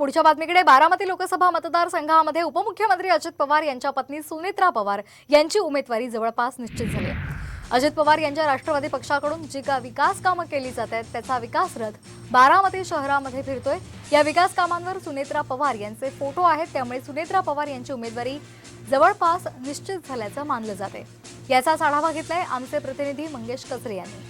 पुढच्या बातमीकडे बारामती लोकसभा मतदारसंघामध्ये उपमुख्यमंत्री अजित पवार यांच्या पत्नी सुनेत्रा पवार यांची उमेदवारी जवळपास निश्चित झाली आहे. अजित पवार यांच्या राष्ट्रवादी पक्षाकडून जी का विकास कामं केली जात आहेत त्याचा विकास रथ बारामती शहरामध्ये फिरतोय. या विकास कामांवर सुनेत्रा पवार यांचे फोटो आहेत त्यामुळे सुनेत्रा पवार यांची उमेदवारी जवळपास निश्चित झाल्याचं मानलं जाते याचाच आढावा घेतलाय आमचे प्रतिनिधी मंगेश कचरे यांनी.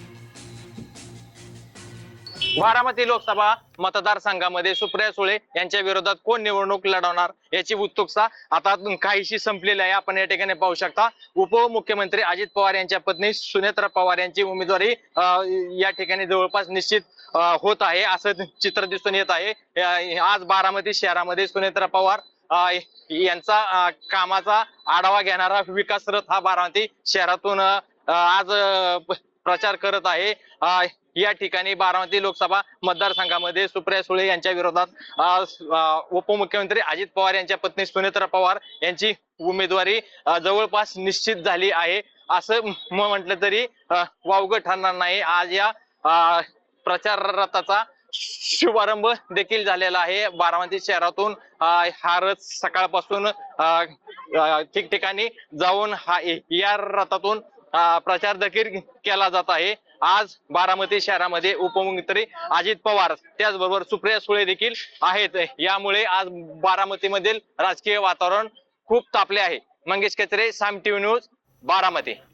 बारामती लोकसभा मतदारसंघामध्ये सुप्रिया सुळे यांच्या विरोधात कोण निवडणूक लढवणार याची उत्सुकता आता काहीशी संपलेली आहे. आपण या ठिकाणी पाहू शकता उपमुख्यमंत्री अजित पवार यांच्या पत्नी सुनेत्रा पवार यांची उमेदवारी अं, या ठिकाणी जवळपास निश्चित होत आहे. असं चित्र दिसून येत आहे. आज बारामती शहरामध्ये सुनेत्रा पवार यांचा कामाचा आढावा घेणारा विकास रथ हा बारामती शहरातून आज प्रचार करत आहे. या ठिकाणी बारामती लोकसभा मतदारसंघामध्ये सुप्रिया सुळे यांच्या विरोधात उपमुख्यमंत्री अजित पवार यांच्या पत्नी सुनेत्रा पवार यांची उमेदवारी जवळपास निश्चित झाली आहे. असं म्हटलं तरी वावग वावगं ठरणार नाही. आज या प्रचार रथाचा शुभारंभ देखील झालेला आहे. बारामती शहरातून हा रथ सकाळपासून ठिकठिकाणी जाऊन हा या रथातून प्रचार देखील केला जात आहे. आज बारामती शहरामध्ये उपमुख्यमंत्री अजित पवार त्याचबरोबर सुप्रिया सुळे देखील आहेत. यामुळे आज बारामतीमधील राजकीय वातावरण खूप तापले आहे. मंगेश कचरे साम टीव्ही न्यूज बारामती.